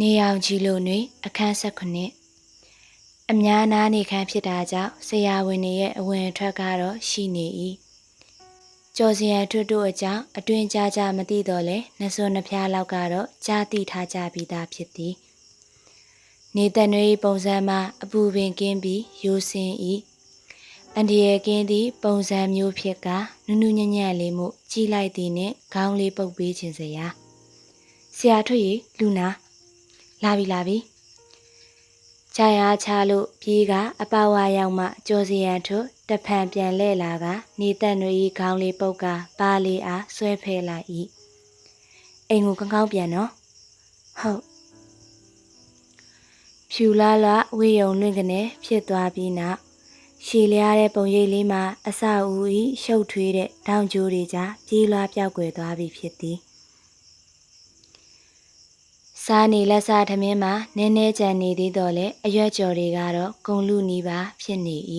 နေအောင်ကြီးလို့တွင်အခန်း၁၉အများနာနေခန်းဖြစ်တာကြောင့်ဆရာဝန်တွေရဲ့အဝင်အထွက်ကတော့ရှိနေ၏ကျော်စရန်ထွတ်တို့အကြောင်းအတွင်ကြကြမသိတော့လဲနှစွန်းနှဖျားလောက်ကတော့ကြားသိထားကြပြီးသားဖြစ်သည်နေတန်တွေပုံစံမှာအပူပင်ကင်းပြီးရိုးစင်၏အန်ဒီရဲ့ကင်းသည့်ပုံစံမျိုးဖြစ်ကနုနုညံ့ညံ့လေးမှုကြီးလိုက်သည်နှင့်ခေါင်းလေးပုတ်ပေးခြင်းစရာဆရာထွတ်ရီလူနာ လာပြီလာပြီခြာရချလို့ပြေးကအပဝါရောက်မှကြော်စီရန်ထွတ်တဖန်ပြန်လဲလာကနေတက်တွေဤခေါင်းလေးပုတ်ကပါလေးအားဆွဲဖဲလိုက်၏အိမ်ကိုကောင်းကောင်းပြန်နော်ဟုတ်ဖြူလာလာဝေယုံလွင့်ကနေဖြစ်သွားပြီးနောက်ရှည်လျားတဲ့ပုံရိပ်လေးမှာအစအဦးဤရှုပ်ထွေးတဲ့တောင်ကျိုးတွေကြားပြေးလွှားပြောက်ွယ်သွားပြီဖြစ်သည် စားနေလက်စားထမင်းမှာနည်းနည်းကြံနေသေးတော့လေအရွက်ကြော်တွေကတော့ဂုံလူနီးပါဖြစ်နေ၏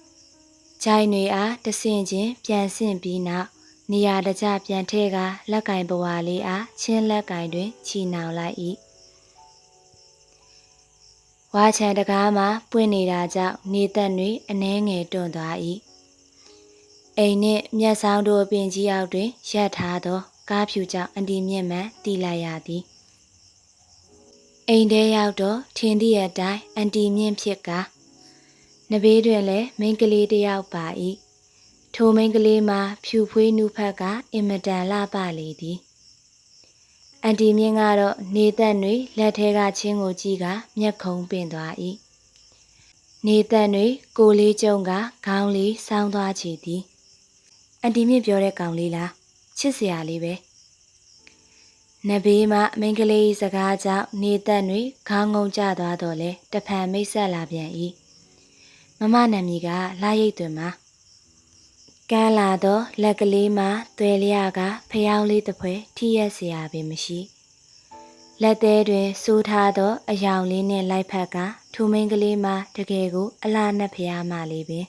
။ဂျိုင်းတွေအားတဆင့်ချင်းပြန်ဆင့်ပြီးနောက်နေရာတကျပြန်ထဲကလက်ကင်ပဝါလေးအားချင်းလက်ကင်တွင်ချီနှောင်လိုက်၏။ဝါချံတကားမှာပွင့်နေတာကြောင့်နေသက်တွေအနှဲငယ်တွန့်သွား၏။အိမ်နှင့်မျက်စောင်းတို့ပင်ကြီးအောက်တွင်ရပ်ထားသော ကားဖြူကြောင့်အန်တီမြင့်မှန်တီလိုက်ရသည်။ အိမ်ထဲရောက်တော့ထင်သည့်အတိုင်းအန်တီမြင့်ဖြစ်ကနဘေးတွင်လည်းမိန်းကလေးတစ်ယောက်ပါ၏ထိုမိန်းကလေးမှာဖြူဖွေးနုဖက်ကအင်မတန်လှပလေသည်အန်တီမြင့်ကတော့နေသက်တွေလက်ထဲကချင်းကိုကြည့်ကမျက်ခုံးပင့်သွား၏နေသက်တွေကိုလေးကျုံကခေါင်းလေးစောင်းသွားချီသည်အန်တီမြင့်ပြောတဲ့ကောင်လေးလားချစ်စရာလေးပဲ နဘေးမှမိန်းကလေးစကားကြောင့်နေသက်တွေခေါင်းငုံကျသွားတော့လေတဖန်မိတ်ဆက်လာပြန်၏မမနာမည်ကလာရိတ်တွင်မှာကန်းလာတော့လက်ကလေးမှာသွဲလျကဖျောင်းလေးတစ်ဖွဲထိရက်เสียပင်မရှိလက်သေးတွင်စိုးထားသောအယောင်လေးနှင့်လိုက်ဖက်ကထူမင်းကလေးမှာတကယ်ကိုအလားနဲ့ဖျားမှလေးပင်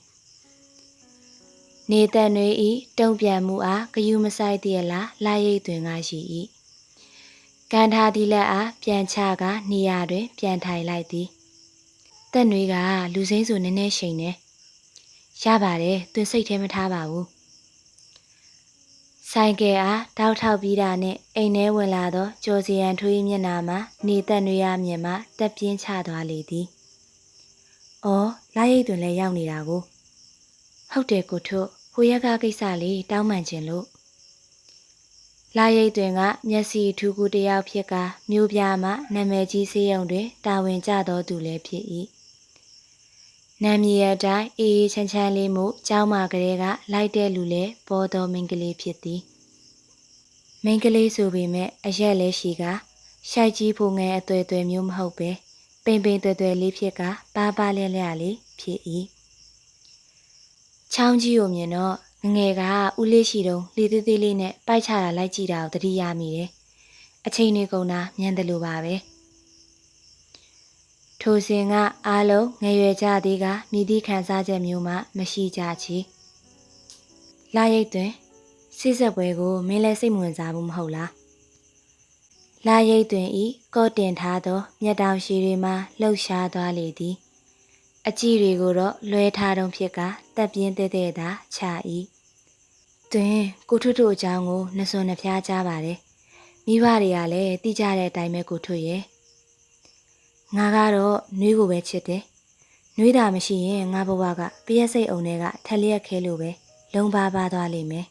နေတန်တွေဤတုံ့ပြန်မှုအားဂယုမဆိုင်တည်းလားလာရိတ်တွင်ကရှိ၏ ကန်ထားသည့်လက်အားပြန်ချကနေရာတွင် ပြန်ထိုင်လိုက်သည်တက်နွေးကလူစိမ့်ဆိုနည်းနည်းရှိန်နေရပါတယ်သူစိတ်ထဲမထားပါဘူးဆိုင်ကယ်အားတောက်ထောက်ပြီးတာနဲ့အိမ်ထဲဝင်လာသောကြော်စီရန်ထွေးမျက်နာမှာနေတက်နွေးရမြင်မှတက်ပြင်းချသွားလေသည်။အော်လာရိတ်တွင်လည်းရောက်နေတာကို ဟုတ်တယ်ကိုထုဟိုရက်ကကိစ္စလေးတောင်းပန်ခြင်းလို့ လာရိတ်တွင်ကမျက်စိထူးကူတယောက်ဖြစ်ကမြို့ပြမှနာမည်ကြီးစေးရုံတွင်တာဝန်ကျသောသူလည်းဖြစ်၏နာမည်အတိုင်းအေးအေးချမ်းချမ်းလေးမှုကျောင်းမှာကလေးကလိုက်တဲ့လူလည်းပေါ်တော်မိန်းကလေးဖြစ်သည်မိန်းကလေးဆိုပေမဲ့အရက်လည်းရှိကရှိုက်ကြီးဖို့ငယ်အသွဲသွဲမျိုးမဟုတ်ပဲပိန်ပိန်သွဲသွဲလေးဖြစ်ကပါပါလျက်လျက်လေးဖြစ်၏ချောင်းကြီးကိုမြင်တော့ ငငယ်ကဦးလေးရှိတုံးလေသေးသေးလေးနဲ့ပိုက်ချတာလိုက်ကြည့်တာကိုသတိရမိတယ်။အချိန်တွေကုန်တာမြန်တယ်လို့ပါပဲ။ထိုစဉ်ကအားလုံးငရွယ်ကြသေးကမြည်သည့်ခံစားချက်မျိုးမှမရှိကြချီ။လာရိတ်တွင်စိစက်ပွဲကိုမင်းလည်းစိတ်ဝင်စားဘူးမဟုတ်လား။လာရိတ်တွင်ဤကော့တင်ထားသောမျက်တောင်ရှိတွေမှလှုပ်ရှားသွားလေသည်။အကြည့်တွေကိုတော့လွဲထားတုံးဖြစ်ကတက်ပြင်းတဲ့တဲ့သာချ၏ တွင်ကိုထွတ်တို့အကြောင်းကိုနှစွန်နှဖျားကြပါတယ်မိဘတွေကလည်းသိကြတဲ့အတိုင်းပဲကိုထွတ်ရဲ့ငါကတော့နှွေးကိုပဲချစ်တယ်နှွေးတာမရှိရင်ငါဘဝကပြည့်စိတ်အောင်တွေကထက်လျက်ခဲလို့ပဲလုံပါပါသွားလိမ့်မယ်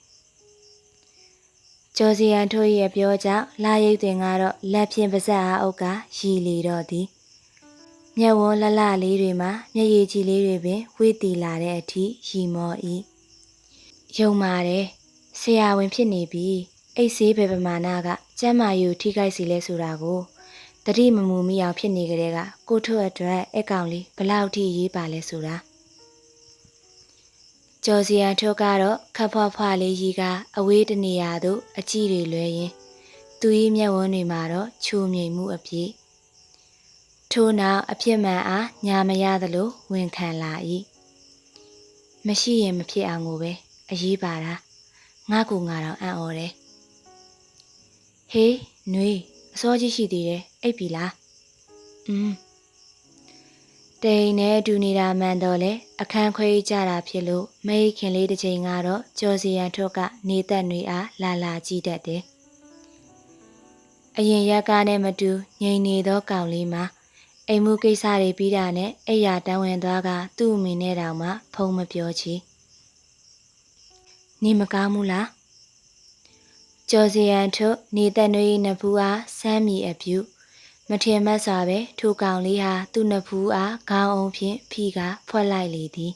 ကျော်စီယန်ထိုးရဲ့ပြောကြောင့်လာရိတ်တွင်ကတော့လက်ဖြင့်ပါဇက်အားအုပ်ကရီလီတော့သည်မျက်ဝန်းလှလှလေးတွေမှာမျက်ရည်ကြီးလေးတွေပင်ဝေ့တီလာတဲ့အထိရီမော်၏ ယုံပါတယ်ဆရာဝန်ဖြစ်နေပြီအိတ်ဆေးဘယ်ပမာဏကကျမ်းမာယူထိခိုက်စီလဲဆိုတာကိုတတိမမူမိအောင်ဖြစ်နေကြတဲ့ကကိုထုတ်အတွက်အကောင်လေးဘလောက်ထိရေးပါလဲဆိုတာကျော်စီယန်ထုတ်ကတော့ခပ်ဖွားဖွားလေးကြီးကအဝေးတနေရာသို့အကြည့်တွေလွဲရင်သူ၏မျက်ဝန်းတွေမှာတော့ချိုမြိန်မှုအပြည့်ထို့နောက်အဖြစ်မှန်အားညာမရသလိုဝန်ခံလာ၏မရှိရင်မဖြစ်အောင်ကိုပဲ အရေးပါတာငါကူငါတော့အံ့ဩတယ်ဟေးနှွေးငအစောကြီးရှိသေးတယ်အိပ်ပြီလားอืมတိန်နဲ့အတူနေတာမှန်တော့လေအခန်းခွဲကြတာဖြစ်လို့မိတ်ခင်လေးတစ်ချိန်ကတော့ကြော်စီရန်ထွတ်ကနေသက်တွေအားလာလာကြည့်တတ်တယ်အရင်ရက်ကားနဲ့မတူငြိမ်နေသောကောင်လေးမှာအိမ်မှုကိစ္စတွေပြီးတာနဲ့အိယာတန်းဝင်သွားကသူ့အမိနဲ့တောင်မှဖုံးမပြောချီ နေမကားဘူးလားကျော်စီရန်ထုတ်နေသက်နှွေးနဖူးအားစမ်းမီအပြူမထင်မှတ်စွာပဲထိုကောင်လေးဟာသူ့နဖူးအားခေါင်းအောင်ဖြင့်ဖီကဖွက်လိုက်လေသည်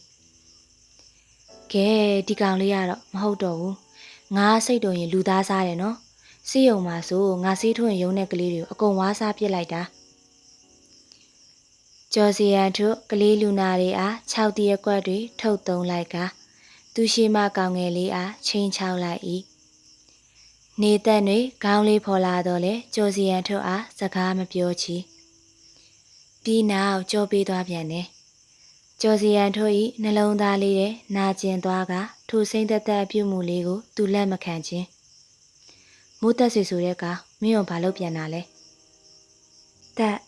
ကဲဒီကောင်လေးကတော့မဟုတ်တော့ဘူးငါစိတ်တော်ရင်လူသားစားတယ်နော်စီးရုံမှာဆိုငါစီးထွင်ရုံးတဲ့ကလေးတွေကိုအကုန်ဝါးစားပစ်လိုက်တာကျော်စီရန်တို့ကလေးလူနာတွေအား6တရက်ကွက်တွေထုတ်သုံးလိုက်က သူရှိမကောင်ငယ်လေးအားချင်းချောက်လိုက်၏နေသက်တွေခေါင်းလေးဖော်လာတော့လေကျော်စီရန်တို့အားစကားမပြောချီပြီးနောက်ကြောပေးသွားပြန်တယ်ကျော်စီရန်တို့၏နှလုံးသားလေးရဲ့နာကျင်သွားကထိုစိမ့်သက်သက်အပြုမှုလေးကိုသူလက်မခံခြင်းမိုးတက်ဆွေဆိုတဲ့ကမင်းရောဘာလုပ်ပြန်တာလဲတက်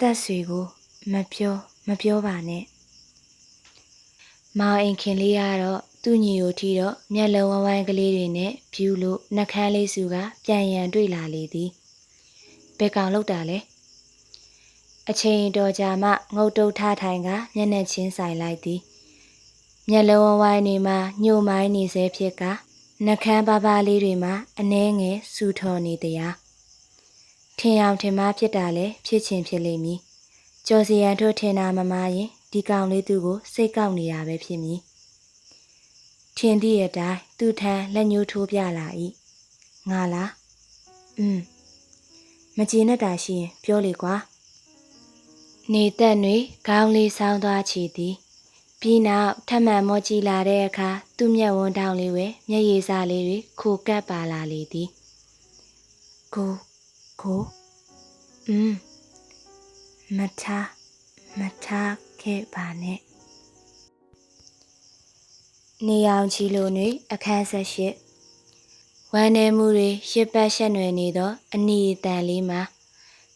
တက်ဆွေကိုမပြောမပြောပါနဲ့မောင်အိမ်ခင်လေးကတော့ သူ့ညီကိုထီတော့မျက်လုံးဝဝိုင်းကလေးတွေနဲ့ဖြူလို့နှကန်းလေးစုကပြန်ရန်တွေ့လာလေသည်ဘယ်ကောင်လောက်တာလဲအချိန်တော်ကြာမှငုတ်တုတ်ထားထိုင်ကမျက်နှာချင်းဆိုင်လိုက်သည်မျက်လုံးဝဝိုင်းနေမှညှို့မိုင်းနေစေဖြစ်ကနှကန်းပါပါလေးတွေမှာအနှဲငယ်စူထော်နေတရားထင်အောင်ထင်မှားဖြစ်တာလဲဖြစ်ချင်းဖြစ်လိမ့်မည်ကျော်စီရန်တို့ထင်တာမမရင်ဒီကောင်လေးသူ့ကိုစိတ်ကောက်နေတာပဲဖြစ်မည် ထင်သည့်အတိုင်းသူ့ထံလက်ညှိုးထိုးပြလာ၏ငါလားอืมမကျေနပ်တာရှိရင်ပြောလေကွာနေသက်တွေခေါင်းလေးဆောင်းသွားချီသည်ပြီးနောက်ထပ်မံမောကြည့်လာတဲ့အခါသူ့မျက်ဝန်းတောင်လေးဝဲမျက်ရည်စာလေးတွေခိုကပ်ပါလာလေသည်ကိုကိုอืมမထားမထားခဲ့ပါနဲ့ နေအောင်ချီလိုတွင်အခန်းဆက်ရှိဝမ်းနေမှုတွေရှစ်ပတ်ရှက်နွယ်နေသော အနီတန်လေးမှာ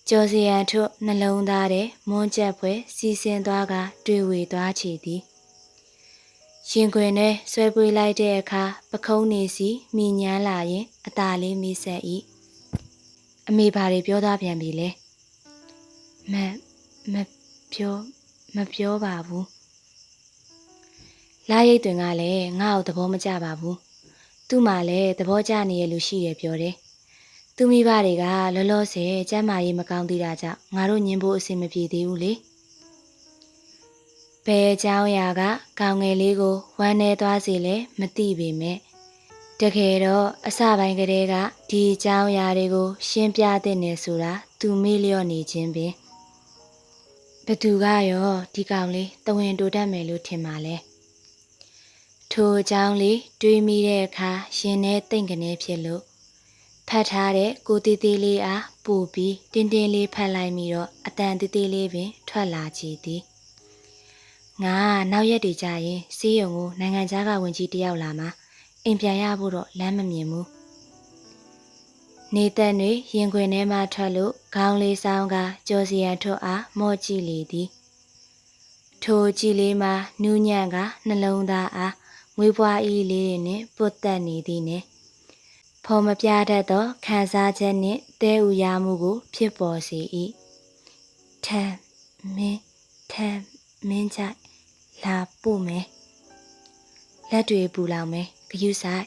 ကြော်စရန်ထွတ်နှလုံးသားတဲ့မွန်းချက်ဖွဲစီစဉ်သွားကတွေ့ဝေသွားချီသည်ရင်ခွင်နဲ့ဆွဲပွေးလိုက်တဲ့အခါပခုံးနေစီမိညမ်းလာရင် အตาလေးမိဆက်၏အမေဘာတွေပြောသားပြန်ပြီလဲမမပြောမပြောပါဘူး လာရိတ်တွင်ကလည်းငါ့ကိုသဘောမကျပါဘူးသူ့မှာလည်းသဘောကျနေရလူရှိရပြောတယ်သူမိဘတွေကလောလောဆယ်ကျမ်းမာရေးမကောင်းသေးတာကြောင့်ငါတို့ညင်ဖို့အဆင်မပြေသေးဘူးလေဘယ်အကြောင်းအရာကကောင်းငယ်လေးကိုဝမ်းနေသွားစေလဲမသိပေမဲ့တကယ်တော့အစပိုင်းကတည်းကဒီအကြောင်းအရာတွေကို ရှင်းပြတဲ့နေဆိုတာသူမေ့လျော့နေခြင်းပင်ဘသူကရောဒီကောင်လေးတဝင်တိုတတ်မယ်လို့ထင်ပါလဲ ထိုအကြောင်းလေးတွေးမိတဲ့အခါရှင်ထဲတိတ်ကနေဖြစ်လို့ဖတ်ထားတဲ့ကိုတီတီလေးအားပို့ပြီးတင်းတင်းလေးဖတ်လိုက်ပြီးတော့အတန်တီတီလေးပင် ထွက်လာကြည်သည်ငါနောက်ရက်တွေကြာရင်စီးရုံကိုနိုင်ငံခြားကဝင်ကြီးတယောက်လာမှာအိမ်ပြန်ရဖို့တော့လမ်းမမြင်ဘူးနေသက်တွေရင်ခွင်ထဲမှထွက်လို့ခေါင်းလေးဆောင်ကကြော်စီရန်ထွတ်အားမော့ကြည့်လေသည်ထိုကြည့်လေးမှာနူးညံ့ကနှလုံးသားအား မွေးဖွားဤလေးတွေနဲ့ပုတ်တက်နေသည်နဲ့ဖော်မပြတတ်သောခံစားချက်နှင့်တဲဥရမှုကို ဖြစ်ပေါ်စေ၏ထမ်မင်းထမ်မင်းကြိုက်လာပို့မယ်လက်တွေပူလောင်မယ်ဂယုဆိုင်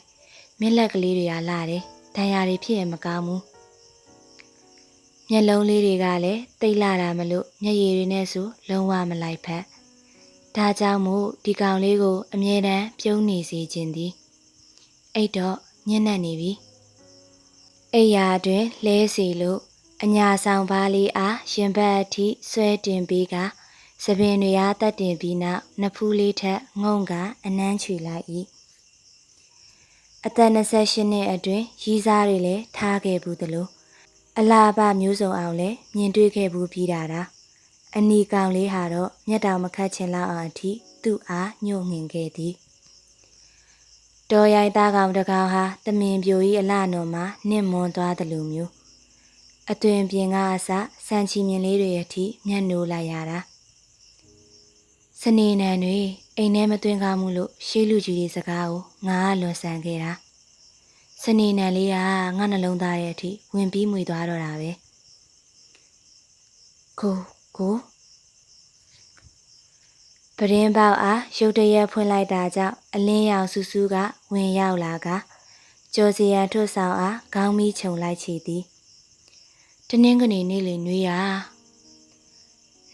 မင်းလက်ကလေးတွေကလာတယ်ဒဏ်ရာတွေဖြစ်ရင်မကောင်းဘူးမျက်လုံးလေးတွေကလည်းတိတ်လာတာမလို့မျက်ရည်တွေနဲ့ဆိုလုံးဝမလိုက်ဖက် ဒါကြောင့်မို့ဒီကောင်လေးကို အမြဲတမ်းပြုံးနေစေခြင်းသည်အဲ့တော့ညံ့နေပြီအိယာတွင်လဲစီလို့အညာဆောင်ပါးလေးအားရင်ဘတ်အထိဆွဲတင်ပြီးကသပင်တွေအားတက်တင်ပြီးနောက်နဖူးလေးထက်ငုံကအနှမ်းချွေလိုက်၏အသက်28နှစ်အတွင်းရီးစားတွေလည်းထားခဲ့ဘူးသလိုအလားအပမျိုးစုံအောင်လည်းမြင်တွေ့ခဲ့ဘူးပြီးတာတာ အနီကောင်လေးဟာတော့မျက်တောင်မခတ်ချင်လောက်အောင်အထိသူ့အားညှို့ငင်ခဲ့သည်တော်ရိုက်သားကောင်တကောင်ဟာတမင်ပြိုကြီးအလှနော်မှာနှင့်မွန်သွားတယ်လို့မျိုးအသွင်ပြင်ကအစစံချီမြင်လေးတွေအထိမျက်နှိုးလိုက်ရတာစနေနံတွေအိမ်ထဲမသွင်းကားမှုလို့ရှေးလူကြီးတွေစကားကိုငါကလွန်ဆန်ခဲ့တာစနေနံလေးကငါနှလုံးသားရဲ့အထိဝင်ပြီးမှွေသွားတော့တာပဲကို ကိုပရင်ပေါက်အားရုတ်တရက်ဖွင့်လိုက်တာကြောင့်အလင်းရောင်စူးစူးကဝင်ရောက်လာကကျော်စီရန်ထွတ်ဆောင်အားခေါင်းမီးခြုံလိုက်ချီသည်တနင်္ဂနွေနေ့လေနွေးရ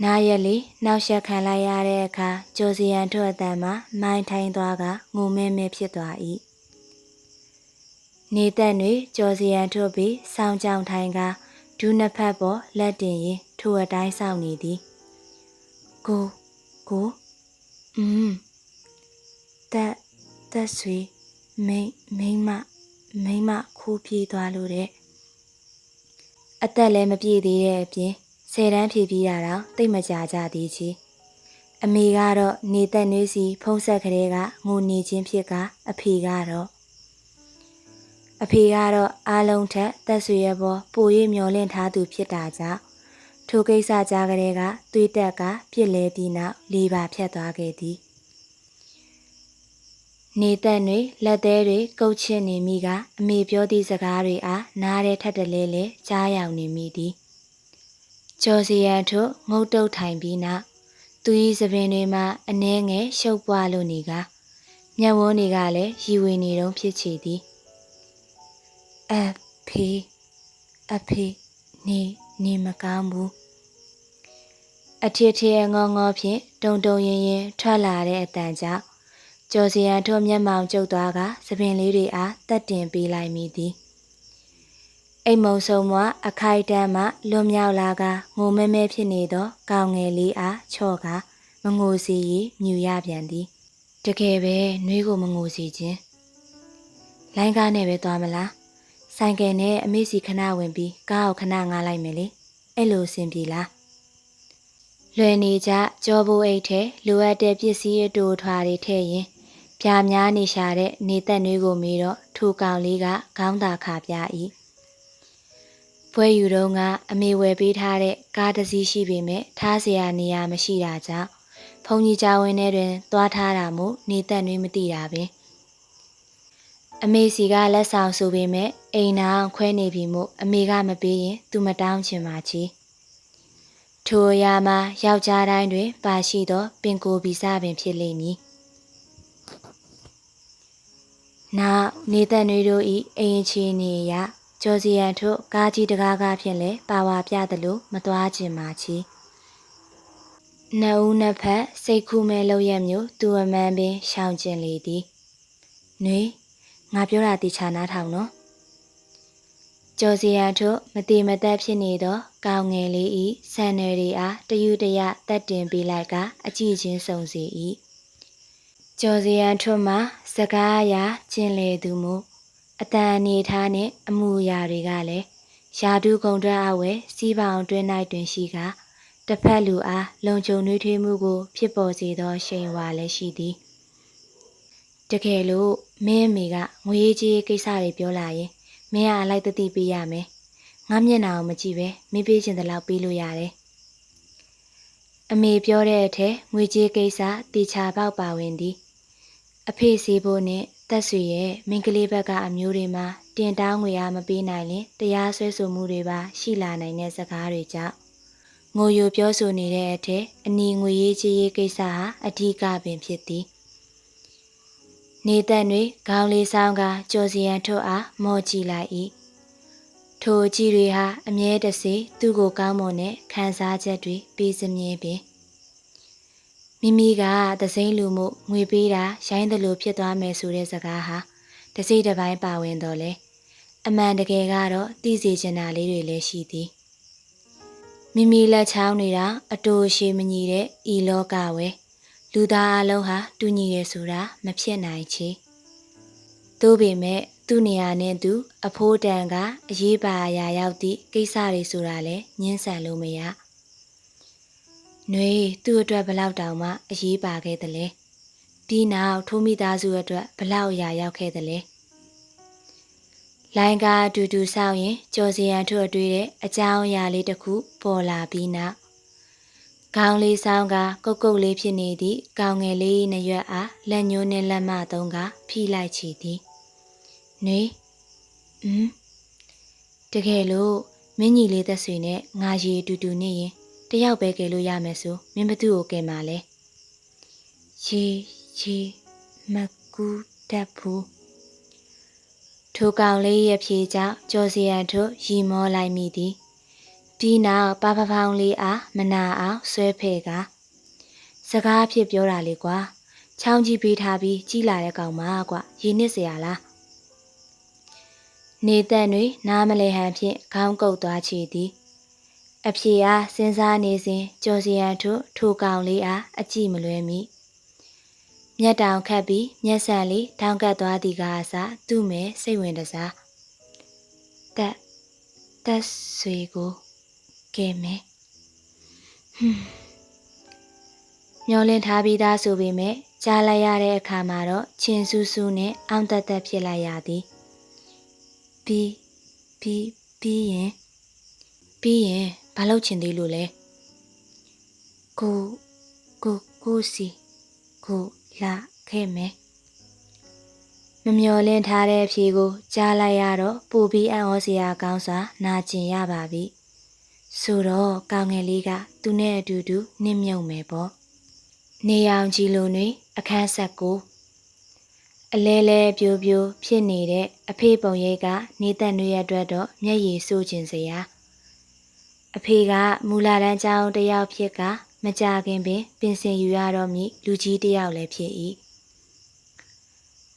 နာရက်လေးနောက်ဆက်ခံလိုက်ရတဲ့အခါကျော်စီရန်ထွတ်အတန်မှာမိုင်းထိုင်းသွားကငိုမဲမဲဖြစ်သွား၏နေသက်တွင်ကျော်စီရန်ထွတ်ပြီးစောင်းကြောင်ထိုင်က ဒူးနှစ်ဖက်ပေါ်လက်တင်ရင်ထိုအတိုင်းစောင့်နေသည်ကိုကိုอืมတက်တက်ဆွေမိန်မိန်မမိန်မခိုးပြေးသွားလို့တဲ့အသက်လည်းမပြည့်သေးတဲ့အပြင်ဆယ်တန်းဖြည့်ပြီးရတော့တိတ်မကြကြသေးချီအမေကတော့နေသက်နှွေးစီဖုံးဆက်ကလေးကငိုနေခြင်းဖြစ်ကအဖေကတော့ အဖေကတော့အားလုံးထက်သက်ဆွေရဲ့ဘောပို၍မျောလင့်ထားသူဖြစ်တာကြောင့်ထိုကိစ္စကြားကလေးကသွေးတက်ကပြစ်လဲပြီးနောက်လေးပါဖြတ်သွားခဲ့သည်နေသက်တွေလက်သေးတွေကုတ်ချစ်နေမိကအမေပြောသည့်စကားတွေအားနားရဲထက်တလဲလဲကြားရောက်နေမိသည်ကျော်စီရန်တို့ငုတ်တုတ်ထိုင်ပြီးနောက်သူ၏သပင်တွေမှာအနှဲငယ်ရှုပ်ပွားလို့နေကမျက်ဝန်းတွေကလည်းရီဝေနေတုံးဖြစ်ချီသည် အဖေအဖေနေနေမကောင်းဘူးအထစ်ထစ်ငေါငေါဖြင့်တုံတုံရင်ရင်ထွက်လာတဲ့အတန်ကြောင့်ကျော်စီရန်ထို့မျက်မှောင်ကျုပ်သွားကသပင်လေးတွေအားတက်တင်ပေးလိုက်မိသည်အိမ်မုံဆုံမအခိုက်တန်းမှလွန်မြောက်လာကငိုမဲမဲဖြစ်နေသောကောင်းငယ်လေးအားချော့ကမငိုစီရီမြူရပြန်သည်တကယ်ပဲနှွေးကိုမငိုစီခြင်းလိုင်းကားနဲ့ပဲသွားမလား ဆိုင်ကယ်နဲ့အမေစီခဏဝင်ပြီးကားကိုခဏငားလိုက်မယ်လေအဲ့လိုအဆင်ပြေလားလွယ်နေကြကြောဘိုးအိတ်ထဲလိုအပ်တဲ့ပစ္စည်းအတူထွာတွေထည့်ရင်ပြာများနေရှာတဲ့နေသက်နွေးကိုမေးတော့ထူကောင်လေးကခေါင်းသာခါပြ၏ဘွဲယူတော့ကအမေဝယ်ပေးထားတဲ့ကားတစ်စီးရှိပေမဲ့ထားစရာနေရာမရှိတာကြောင့်ဖုန်ကြီးကြောင်ဝင်ထဲတွင်သွားထားတာမို့နေသက်နွေးမသိတာပင်အမေစီကလက်ဆောင်ဆိုပေမဲ့ အိမ်နာခွဲနေပြီမို့အမေကမပေးရင် သူမတောင်းချင်ပါချီထိုအရာမှာယောက်ျားတိုင်းတွင် ပါရှိသော ပင်ကိုဗီဇပင်ဖြစ်လိမ့်မည်နောက်နေသက်နွေတို့ဤအင်ချီနေရကျော်စီရန်ထုတ်ကားကြီးတကားကားဖြင့်လဲပါဝါပြသလိုမသွားခြင်းပါချီနှစ်ဦးနှစ်ဖက်စိတ်ကူးမဲ့လောက်ရမျိုးသူအမှန်ပင်ရှောင်ကျင်လေသည်။နှွေငါပြောတာတိချာနားထောင်နော်။ ကျော်စီရန်ထုတ်မတိမသက်ဖြစ်နေသောကောင်းငယ်လေးဤဆန်နယ်ရီအားတယူတရတက်တင်ပေးလိုက်ကအကြည့်ချင်းစုံစီ၏။ကျော်စီရန်ထုတ်မှာစကားအရာကျင်လေသူမူအတန်အနေထားနှင့်အမှုရာတွေကလည်းယာဒုကုံတက်အဝဲစီးပေါင်တွင်၌တွင်ရှိကတစ်ဖက်လူအားလုံခြုံနှွေးထွေးမှုကို ဖြစ်ပေါ်စေသောရှိန်ဝါလည်းရှိသည်တကယ်လို့မင်းမိကငွေကြီးကိစ္စတွေပြောလာရင် မင်းကအလိုက်တတိပေးရမယ်ငါမျက်နှာကိုမကြည့်ပဲမင်းပေးချင်တဲ့လောက်ပေးလို့ရတယ်အမေပြောတဲ့အထက်ငွေကြေးကိစ္စတေချာပေါက်ပါဝင်သည်အဖေစီဖို့နဲ့တက်ဆွေရဲ့မင်းကလေးဘက်ကအမျိုးတွေမှာတင်တောင်းငွေအားမပေးနိုင်ရင်တရားစွဲဆိုမှုတွေပါရှိလာနိုင်တဲ့စကားတွေကြောင့်ငိုယိုပြောဆိုနေတဲ့အထက်အနီငွေရေးချေးရေးကိစ္စဟာအဓိကပင်ဖြစ်သည် နေသက်တွေခေါင်းလေးဆောင်ကကြော်စီရန်ထုတ်အားမော်ကြည့်လိုက်၏ထိုအကြည့်တွေဟာအမြဲတစေသူ့ကိုကောင်းမွန်တဲ့ခံစားချက်တွေပေးစမြဲပင်မိမိကသစိမ့်လူမှုငွေပေးတာရိုင်းတယ်လို့ဖြစ်သွားမယ်ဆိုတဲ့စကားဟာတစိမ့်တစ်ပိုင်းပါဝင်တော့လေအမှန်တကယ်ကတော့သိစေချင်တာလေးတွေလည်းရှိသည်မိမိလက်ချောင်းနေတာအတူရှိမညီတဲ့ဤလောကဝဲ လူသားအလုံးဟာတူညီရဆိုတာမဖြစ်နိုင်ချေသို့ပေမဲ့သူ့နေရာနဲ့သူ အဖိုးတန်ကအရေးပါအရာရောက်သည့်ကိစ္စတွေဆိုတာလည်းညှင်းဆန်လို့မရ။။နှွေသူ့အတွက်ဘလောက်တောင်မှအရေးပါခဲ့သလဲ။ပြီးနောက်ထိုးမိသားစုအတွက်ဘလောက်အရာရောက်ခဲ့သလဲ။လိုင်းကားအတူတူဆောက်ရင်ကြော်စီရန်ထွတ်အတွေ့တဲ့အကြောင်းအရာလေးတစ်ခုပေါ်လာပြီးနောက် ခေါင်းလေးဆောင်ကကုတ်ကုတ်လေးဖြစ်နေသည့်ကောင်းငယ်လေးနှရွက်အားလက်ညှိုးနှင့်လက်မသုံးကဖိလိုက်ချီသည်။နှွေ။อืมတကယ်လို့မင်းကြီးလေးသက်ဆွေနဲ့ငါရီအတူတူနေရင်တယောက်ပဲကယ်လို့ရမယ်ဆိုမင်းဘသူ့ကိုကယ်မှာလဲ။ရီရီမကူတတ်ဘူး။ထိုကောင်လေးရဲ့ဖြေကြောင့်ကြော်စီရန်တို့ရီမောလိုက်မိသည်။ ပြီးနောက်ပါဖဖောင်းလေးအားမနာအောင်ဆွဲဖဲ့ကစကားဖြစ်ပြောတာလေကွာ။ချောင်းကြီးပေးထားပြီးကြီးလာတဲ့ကောင်မကွာ။ရေနစ်เสียလား။နေသက်တွေနားမလဲဟန်ဖြင့်ခေါင်းကုပ်သွားချီသည်။အဖြေအားစဉ်းစားနေစဉ်ကြော်စီရန်တို့ထိုကောင်လေးအားအကြည့်မလွဲမိ။မျက်တောင်ခတ်ပြီးမျက်စံလေးထောင်ကပ်သွားသည်ကအစသူ့မဲစိတ်ဝင်တစားတက်တက်ဆွေကို ကဲမယ်ဟွန်းမျောလင်းထားပြီးသားဆိုပေမဲ့ကြားလိုက်ရတဲ့အခါမှာတော့ချင်းဆူးဆူးနဲ့အောင့်တက်တက်ဖြစ်လိုက်ရသည်ပြီးပြီးပြီးရင်ပြီးရင်ဘာလုပ်ချင်သေးလို့လဲကိုကိုကိုစီကိုလာခဲ့မယ်မမျော်လင့်ထားတဲ့အဖြေကိုကြားလိုက်ရတော့ပူပြီးအံ့ဩစရာကောင်းစွာနာကျင်ရပါပြီ ဆိုတော့ကောင်းငယ်လေးကသူနဲ့အတူတူနစ်မြုပ်မယ်ပေါ့နေအောင်ကြည်လိုတွင်အခန်းဆက်ကိုအလဲလဲပြိုပြိုဖြစ်နေတဲ့အဖေပုံရိပ်ကနေသက်နွေရဲ့အတွက်တော့မျက်ရည်စိုးခြင်းစရာအဖေကမူလာတန်းကျောင်းတယောက်ဖြစ်ကမကြခင်ပင်ပင်စင်ယူရတော့မည်လူကြီးတယောက်လည်းဖြစ်၏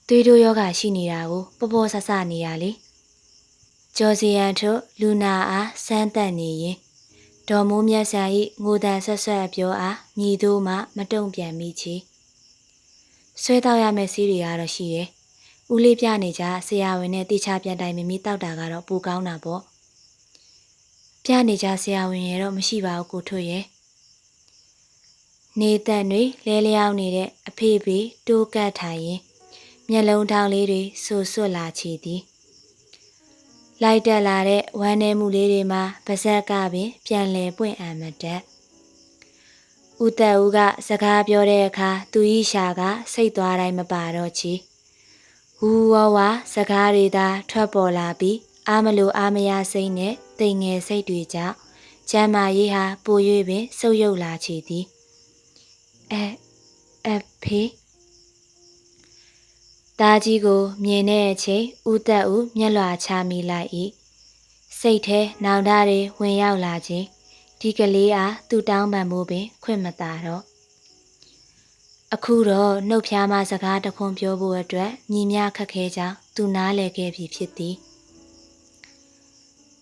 သွေးတိုးယောဂရှိနေတာကိုပေါ်ပေါ်ဆဆနေရလေကျော်စီယန်တို့လူနာအားစမ်းတက်နေရင် ဒေါ်မိုးမြတ်ဆန်၏ငိုတန်ဆက်ဆက်ပြောအားမြည်သူမှမတုံ့ပြန်မိချေဆွဲတော့ရမယ့်စီးတွေကတော့ရှိတယ်ဦးလေးပြနေကြဆရာဝန်နဲ့တေချာပြန်တိုင်မမီတောက်တာကတော့ပူကောင်းတာပေါ့ပြနေကြဆရာဝန်ရဲ့တော့မရှိပါဘူးကိုထွတ်ရဲ့နေတန်တွေလဲလျောင်းနေတဲ့အဖေဖေတိုးကတ်ထိုင်ရင်မျက်လုံးထောင်လေးတွေဆူဆွတ်လာချီသည် လိုက်တက်လာတဲ့ဝမ်းနည်းမှုလေးတွေမှာပါဇက်ကပင် ပြန်လည်ပွင့်အံမတက်ဦးသက်ဦးကစကားပြောတဲ့အခါသူဤရှာက စိတ်သွားတိုင်းမပါတော့ချီဟူဝဝစကားတွေသာထွက်ပေါ်လာပြီးအာမလိုအာမရစိတ်နဲ့တိမ်ငယ်စိတ်တွေကြောင့်ကျမ်းမာရေးဟာပို၍ပင်ဆုပ်ယုပ်လာချီသည်အဲအဖေ သားကြီးကိုမြင်တဲ့အချိန်ဦးသက်ဦးမျက်လွှာချမိလိုက်၏စိတ်ထဲနောင်တတွေဝင်ရောက်လာခြင်းဒီကလေးအားသူ့တောင်းပန်မှုပင်ခွင့်မသာတော့အခုတော့နှုတ်ဖျားမစကားတခွန်းပြောဖို့အတွက်ညီမခက်ခဲကြောင်းသူနားလည်ခဲ့ပြီဖြစ်သည်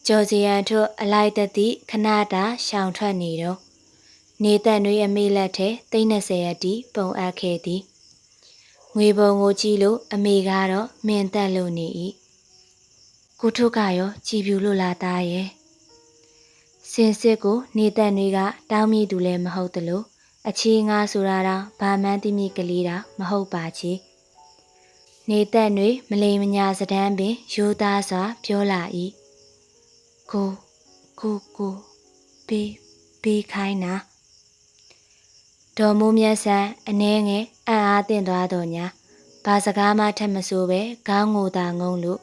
ကျော်စီယန်တို့အလိုက်တသည့်ခဏတာရှောင်ထွက်နေတော့နေသက်နွေအမေလက်ထဲသိန်း20အတီပုံအပ်ခဲ့သည် ငွေပုံကိုကြည့်လို့အမေကတော့မင်တက်လို့နေ၏ကိုထုကရောကြည်ပြူလို့လာသားရဲ့စင်စစ်ကိုနေသက်နွေကတောင်းမိသူလည်းမဟုတ်တလို့အချီငါဆိုတာတော့ဘာမှန်းသိမိကလေးတော့မဟုတ်ပါချေနေသက်နွေမလိမ်မညာစဒန်းပင်ရိုးသားစွာပြောလာ၏ကိုကိုကိုပေးပေးခိုင်းနာဒေါ်မိုးမြတ်ဆန်းအနှဲငယ် အံ့အားသင့်သွားတော်ညာဘာစကားမှထက်မဆိုပဲခေါင်းငိုသာငုံလို့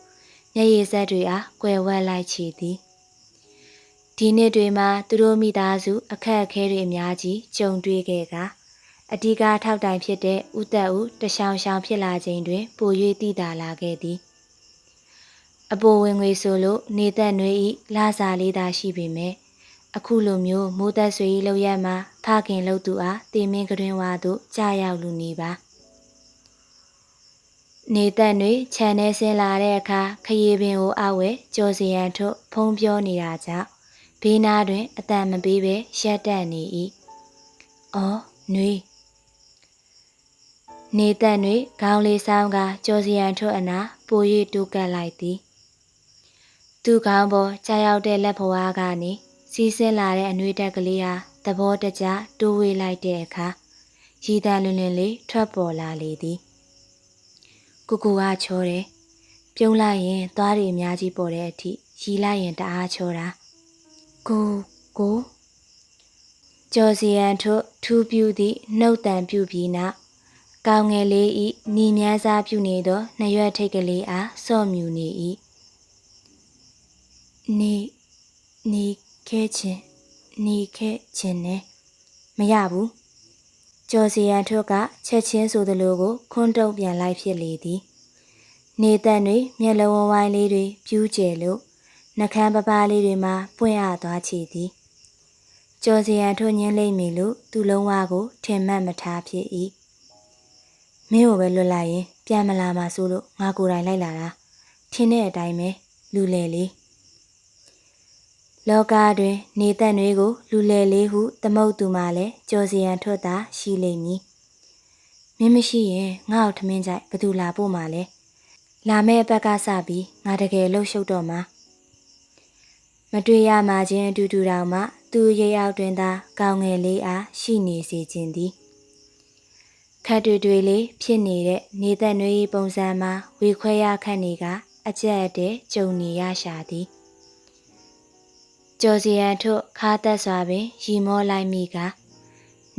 မျက်ရည်ဆက်တွေအားကွယ်ဝက်လိုက်ချီသည်ဒီနှစ်တွေမှာသူတို့မိသားစုအခက်အခဲတွေအများကြီးကြုံတွေ့ခဲ့ကအဓိကထောက်တိုင်ဖြစ်တဲ့ဥသက်ဦးတရှောင်ရှောင်ဖြစ်လာခြင်းတွင်ပို၍တည်တာလာခဲ့သည်အပေါ်ဝင်ငွေဆိုလို့နေသက်နှွေဤလာစာလေးသာရှိပေမဲ့ အခုလိုမျိုးမိုးသက်ဆွေကြီးလောက်ရမှာဖခင်လှုပ်သူအားတင်မင်းကတွင်ဝါသို့ကြာရောက်လူနေပါနေသက်တွေခြံထဲဆင်းလာတဲ့အခါခရီးပင်ကိုအဝဲကြော်စီရန်ထုတ်ဖုံးပြောနေတာကြောင့်ဘေးနားတွင်အတန်မပေးပဲရက်တက်နေ၏အော်နှွေနေသက်တွေခေါင်းလေးဆောင်ကကြော်စီရန်ထုတ်အနာပို၍တူးကပ်လိုက်သည်သူ့ခေါင်းပေါ်ကြာရောက်တဲ့လက်ဖွားကနေ စီးဆင်းလာတဲ့အနှွေးတက်ကလေးဟာသဘောတကျတိုးဝေးလိုက်တဲ့အခါရည်တန်လွင်လွင်လေးထွက်ပေါ်လာလေသည်ကိုကိုကချောတယ်ဘပြုံးလိုက်ရင်သွားတွေအများကြီးပေါ်တဲ့အထိရီလိုက်ရင်တအားချောတာကိုကိုကျော်စီရန်တို့ထူးပြူသည့်နှုတ်တန်ပြူပြီးနောက်ကောင်းငယ်လေးဤနီမြန်းစားပြူနေသောနှစ်ရွက်ထိတ်ကလေးအားစော့မြူနေ၏နေနေ ခဲချင်းနေခဲချင်းနဲ့မရဘူးကျော်စီရန်တို့ကချက်ချင်းဆိုသလိုကိုခွန်းတုံပြန်လိုက်ဖြစ်လေသည်နေတန်တွေမျက်လုံးဝိုင်းလေးတွေပြူးကျယ်လို့နှကန်းပပလေးတွေမှာပွင့်ရသွားချီသည်ကျော်စီရန်ထို့ညင်းလိမ့်မည်လို့သူလုံးဝကိုထင်မှတ်မထားဖြစ်၏မင်းကိုပဲလွတ်လိုက်ရင်ပြန်မလာမှဆိုလို့ငါကိုယ်တိုင်လိုက်လာတာထင်းတဲ့အတိုင်းပဲလူလေလေး လောကတွင် နေတန်တွေကို လူလေလေးဟုသမုတ်သူမှလည်းကျော်စီရန်ထွတ်တာရှိလိမ့်မည်မင်းမရှိရင်ငါ့ကိုထမင်းကြိုက်ဘယ်သူလာဖို့မှလဲလာမယ့်အပတ်ကစပြီးငါတကယ်လှုပ်ရှုပ်တော့မှာမတွေ့ရမှချင်းအတူတူတောင်မှသူ့ရိပ်အောက်တွင်သာကောင်းငယ်လေးအားရှိနေစေခြင်းသည်ခတ်တွေတွေလေးဖြစ်နေတဲ့နေသက်နွေးပုံစံမှာဝေခွဲရခန့်နေကအကြက်အတဲကြုံနေရရှာသည် ကျော်စီရန်ထုတ်ခါသက်စွာပင်ရီမောလိုက်မိက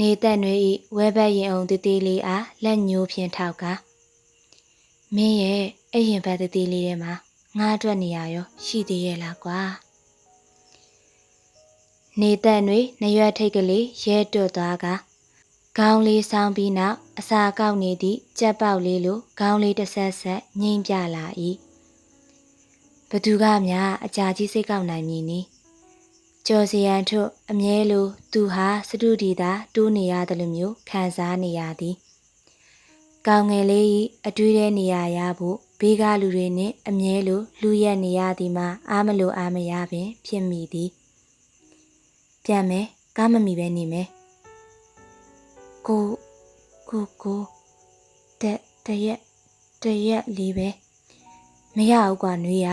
နေသက်နွေဤဝဲဘက်ရင်အောင်တသေးလေးအားလက်ညှိုးဖြင့်ထောက်ကမင်းရဲ့အဲ့ရင်ဘက်တသေးလေးထဲမှာငါအတွက်နေရရောရှိသေးရဲ့လားကွာနေသက်နွေနရွက်ထိတ်ကလေးရဲတွတ်သွားကခေါင်းလေးဆောင်းပြီးနောက်အစာကောက်နေသည့်ကြက်ပေါက်လေးလိုခေါင်းလေးတစ်ဆက်ဆက်ငိမ့်ပြလာ၏ဘသူကများအကြာကြီးစိတ်ကောက်နိုင်မည်နီ ကျော်စီရန်ထုတ်အမြဲလိုသူဟာစတုဒီသာတိုးနေရတယ်လို့မျိုးခံစားနေရသည်ကောင်းငယ်လေးဤအတွေ့တဲ့နေရာရဖို့ဘေးကလူတွေနှင့်အမြဲလိုလူရက်နေရသည်မှာအားမလိုအားမရပင် ဖြစ်မိသည်ပြန်မယ်ကားမမီပဲနေမယ်ကိုကိုကိုတက်တရက်တရက်လေးပဲမရဘူးကွာနှွေးရ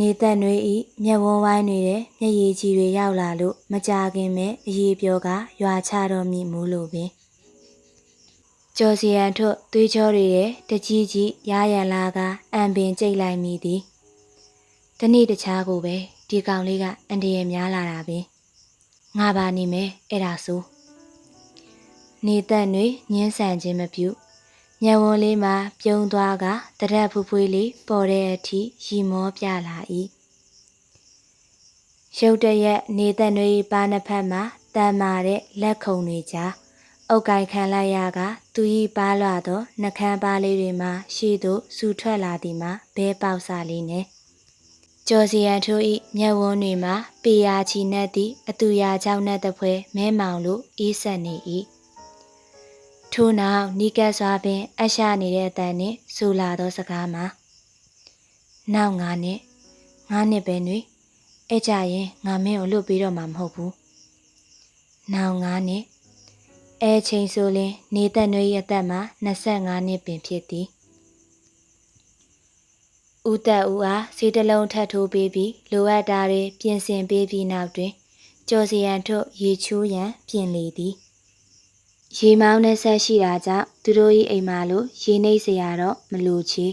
နေသက်နှွေးဤမျက်ဝန်းဝိုင်းနေတဲ့မျက်ရည်ကြီးတွေရောက်လာလို့မကြခင်မဲ့အရေးပြောကရွာချတော်မိမူလို့ပင်ကျော်စီရန်ထွတ်သွေးကြောတွေရဲ့တကြီးကြီးရရန်လာကအံပင်ကြိတ်လိုက်မိသည်တနေ့တခြားကိုပဲဒီကောင်လေးကအန်တရယ်များလာတာပင်ငါပါနေမယ်အဲ့ဒါဆိုနေသက်တွေညင်းဆန်ခြင်းမပြု ညဝန်းလေးမှာပြုံးသွားကတရက်ဖူးဖွေးလေးပေါ်တဲ့အထိရီမောပြလာ၏ရုတ်တရက်နေသက်တွေပါနှစ်ဖက်မှာတန်မာတဲ့လက်ခုံတွေကြားအုတ်ကိုင်ခံလိုက်ရက သူဤပါလွသောနှကန်းပါလေးတွေမှာရှေ့သို့စူထွက်လာသည်မှာဘဲပေါက်စာလေးနဲ့ကျော်စီရန်ထိုးဤမျက်ဝန်းတွေမှာပေယာချီနှက်သည့်အတူရာကြောင့်နှက်တဖွဲမဲမောင်လို့အေးဆက်နေ၏ ထို့နောက်နီးကပ်စွာပင်အရှနေတဲ့အတန်နှင့်ဆူလာသောစကားမှာနောက်ငါနဲ့ငါနဲ့ပဲနှွေအဲ့ကြရင်ငါမင်းကိုလွတ်ပြီးတော့မှမဟုတ်ဘူးနောက်ငါနဲ့အဲချိန်ဆိုလင်နေသက်နှွေရဲ့အသက်မှာ25နှစ်ပင်ဖြစ်သည်ဦးသက်ဦးအားစီတလုံးထပ်ထိုးပေးပြီးလိုအပ်တာတွေပြင်ဆင်ပေးပြီးနောက်တွင်ကျော်စီရန်ထုတ်ရေချိုးရန်ပြင်လေသည် ရေမောင်းနဲ့ဆက်ရှိတာကြောင့်သူတို့၏အိမ်မှာလိုရေနှိပ်စရာတော့မလိုချေ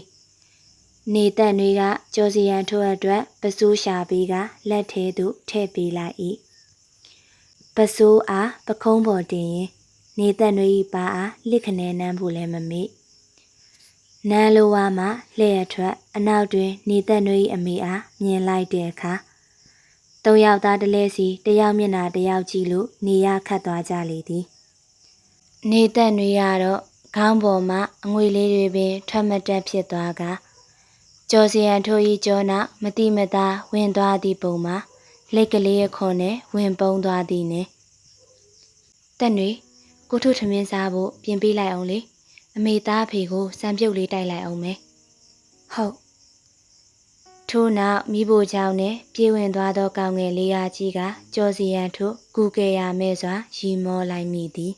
နေတက်နွေးကကြော်စီရန်ထိုးအတွက်ပစိုးရှာပေးကလက်ထဲသို့ထည့်ပေးလိုက်၏ပစိုးအားပခုံးပေါ်တင်ရင်နေတက်နွေး၏ပါအားလက်ခနဲနမ်းဖို့လည်းမမေ့နန်းလိုဝါမှာလျှက်အထွက်အနောက်တွင် နေသက်နှွေးအမေအားမြင်လိုက်တဲ့အခါသုံးယောက်သားတလဲစီတယောက်မျက်နှာတယောက်ကြည့်လို့နေရခတ်သွားကြလေသည် နေသက်နှွေးကတော့ခေါင်းပေါ်မှအငွေလေးတွေပင်ထွက်မတက်ဖြစ်သွားကကြော်စီရန်ထိုးဤကြောနာမတိမတာဝင်သွားသည့်ပုံမှာလက်ကလေးရခွန်နဲ့ဝင်ပုံးသွားသည်နဲ့တက်နှွေကိုထုထမင်းစားဖို့ပြင်ပေးလိုက်အောင်လေအမေသားဖေကိုစံပြုတ်လေးတိုက်လိုက်အောင်မယ်ဟုတ်ထို့နောက်မိဖို့ချောင်းနဲ့ပြေးဝင်သွားသောကောင်ငယ်လေးရာကြီးကကြော်စီရန်ထို့ကူကယ်ရမဲ့စွာရီမောလိုက်မိသည်